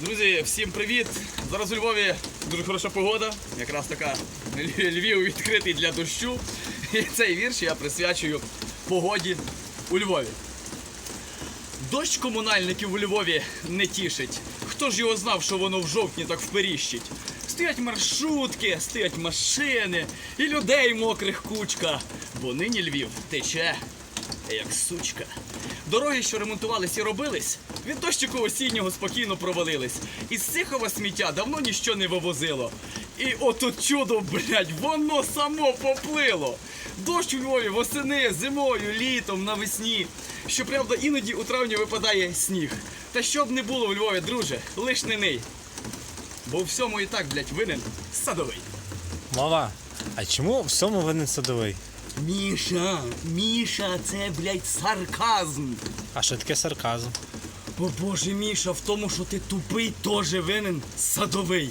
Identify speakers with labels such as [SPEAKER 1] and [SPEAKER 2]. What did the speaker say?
[SPEAKER 1] Друзі, всім привіт! Зараз у Львові дуже хороша погода. Якраз така Львів відкритий для дощу. І цей вірш я присвячую погоді у Львові. Дощ комунальників у Львові не тішить. Хто ж його знав, що воно в жовтні так вперіщить? Стоять маршрутки, стоять машини і людей мокрих кучка. Бо нині Львів тече, як сучка. Дороги, що ремонтувались і робились, від дощику осіннього спокійно провалились. Із Сихова сміття давно ніщо не вивозило. І отут чудо, блядь, воно само поплило. Дощ у Львові восени, зимою, літом, навесні. Щоправда, іноді у травні випадає сніг. Та щоб не було в Львові, друже, лиш не ний. Бо у всьому і так, блядь, винен садовий.
[SPEAKER 2] Мова, а чому всьому винен садовий?
[SPEAKER 1] Міша, Міша, це, блядь, сарказм.
[SPEAKER 2] А що таке сарказм?
[SPEAKER 1] О боже, Міша, в тому, що ти тупий, теж винен садовий.